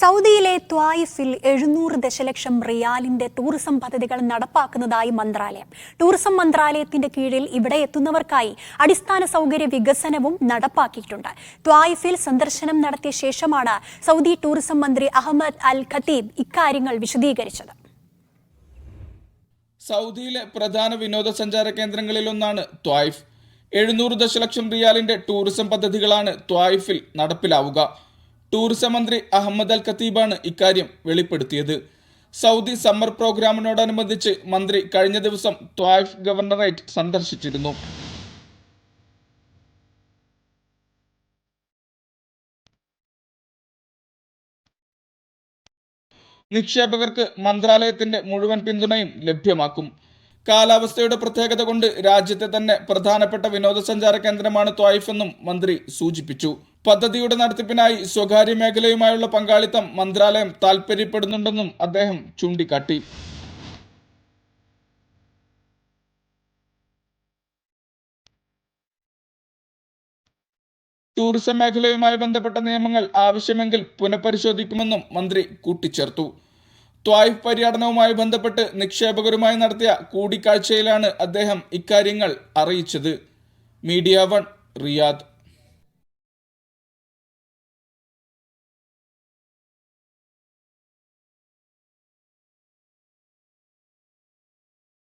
സൗദിയിലെ ത്വായിഫിൽ എഴുന്നൂറ് ദശലക്ഷം റിയാലിന്റെ ടൂറിസം പദ്ധതികൾ നടപ്പാക്കുന്നതായി മന്ത്രാലയം. ടൂറിസം മന്ത്രാലയത്തിന്റെ കീഴിൽ ഇവിടെ എത്തുന്നവർക്കായി അടിസ്ഥാന സൗകര്യ വികസനവും നടപ്പാക്കിയിട്ടുണ്ട്. ത്വായിഫിൽ സന്ദർശനം നടത്തിയ ശേഷമാണ് സൗദി ടൂറിസം മന്ത്രി അഹമ്മദ് അൽ ഖത്തീബ് ഇക്കാര്യങ്ങൾ വിശദീകരിച്ചത്. സൗദിയിലെ പ്രധാന വിനോദസഞ്ചാര കേന്ദ്രങ്ങളിലൊന്നാണ് ത്വായിഫ്. എഴുന്നൂറ് ദശലക്ഷം റിയാലിന്റെ ടൂറിസം പദ്ധതികളാണ് ത്വായിഫിൽ നടപ്പിലാവുക. ടൂറിസം മന്ത്രി അഹമ്മദ് അൽ ഖത്തീബാണ് ഇക്കാര്യം വെളിപ്പെടുത്തിയത്. സൗദി സമ്മർ പ്രോഗ്രാമിനോടനുബന്ധിച്ച് മന്ത്രി കഴിഞ്ഞ ദിവസം ത്വായിഫ് ഗവർണറേറ്റ് സന്ദർശിച്ചിരുന്നു. നിക്ഷേപകർക്ക് മന്ത്രാലയത്തിന്റെ മുഴുവൻ പിന്തുണയും ലഭ്യമാക്കും. കാലാവസ്ഥയുടെ പ്രത്യേകത കൊണ്ട് രാജ്യത്തെ തന്നെ പ്രധാനപ്പെട്ട വിനോദസഞ്ചാര കേന്ദ്രമാണ് ത്വായിഫ് എന്നും മന്ത്രി സൂചിപ്പിച്ചു. പദ്ധതിയുടെ നടത്തിപ്പിനായി സ്വകാര്യ മേഖലയുമായുള്ള പങ്കാളിത്തം മന്ത്രാലയം താൽപ്പര്യപ്പെടുന്നുണ്ടെന്നും അദ്ദേഹം ചൂണ്ടിക്കാട്ടി. ടൂറിസം മേഖലയുമായി ബന്ധപ്പെട്ട നിയമങ്ങൾ ആവശ്യമെങ്കിൽ പുനഃപരിശോധിക്കുമെന്നും മന്ത്രി കൂട്ടിച്ചേർത്തു. ത്വായ് പര്യടനവുമായി ബന്ധപ്പെട്ട് നിക്ഷേപകരുമായി നടത്തിയ കൂടിക്കാഴ്ചയിലാണ് അദ്ദേഹം ഇക്കാര്യങ്ങൾ അറിയിച്ചത്. മീഡിയ വൺ റിയാദ്.